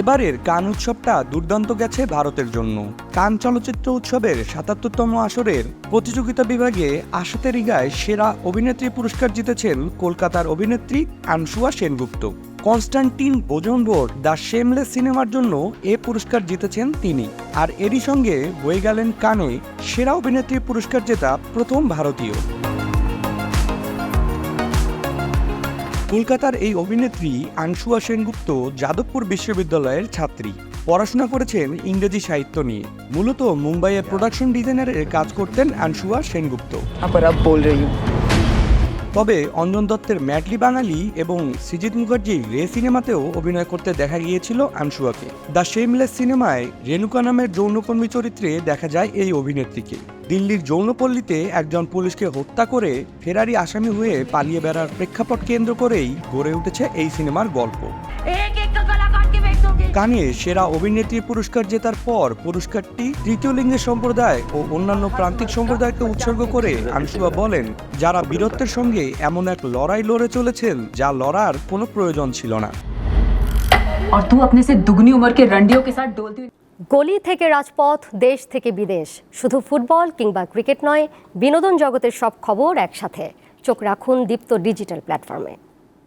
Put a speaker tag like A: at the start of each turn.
A: এবারের কান উৎসবটা দুর্দান্ত গেছে ভারতের জন্য। কান চলচ্চিত্র উৎসবের সাতাত্তরতম আসরের প্রতিযোগিতা বিভাগে আশাতে রিগায় সেরা অভিনেত্রী পুরস্কার জিতেছেন কলকাতার অভিনেত্রী Anusuya Sengupta. Konstantin Bojanov The Shameless সিনেমার জন্য এ পুরস্কার জিতেছেন তিনি। আর এরই সঙ্গে বয়ে গেলেন কানে সেরা অভিনেত্রী পুরস্কার জেতা প্রথম ভারতীয়। কলকাতার এই অভিনেত্রী আংশুয়া সেনগুপ্ত যাদবপুর বিশ্ববিদ্যালয়ের ছাত্রী। পড়াশোনা করেছেন ইংরেজি সাহিত্য নিয়ে। মূলত মুম্বাইয়ের প্রোডাকশন ডিজাইনারের কাজ করতেন আংশুয়া সেনগুপ্ত। তবে অঞ্জন দত্তের ম্যাটলি বাঙালি এবং সৃজিত মুখার্জির রে সিনেমাতেও অভিনয় করতে দেখা গিয়েছিল আনসুয়াকে। দ্য শেমলেস সিনেমায় রেণুকা নামের যৌনকর্মী চরিত্রে দেখা যায় এই অভিনেত্রীকে। দিল্লির যৌনপল্লীতে একজন পুলিশকে হত্যা করে ফেরারি আসামি হয়ে পালিয়ে বেড়ার প্রেক্ষাপট কেন্দ্র করেই গড়ে উঠেছে এই সিনেমার গল্প। কানে সেরা অভিনেত্রী পুরস্কার জেতার পর পুরস্কারটি তৃতীয় লিঙ্গের সম্প্রদায় ও অন্যান্য প্রান্তিক সম্প্রদায়কে উৎসর্গ করে আনসুবা বলেন যারা বীরত্বের সঙ্গে এমন এক লড়াই লড়ে চলেছেন যা লড়ার কোনো প্রয়োজন ছিল না।
B: গলি থেকে রাজপথ দেশ থেকে বিদেশ। শুধু ফুটবল কিংবা ক্রিকেট নয় বিনোদন জগতের সব খবর একসাথে। চোখ রাখুন দীপ্ত ডিজিটাল প্ল্যাটফর্মে।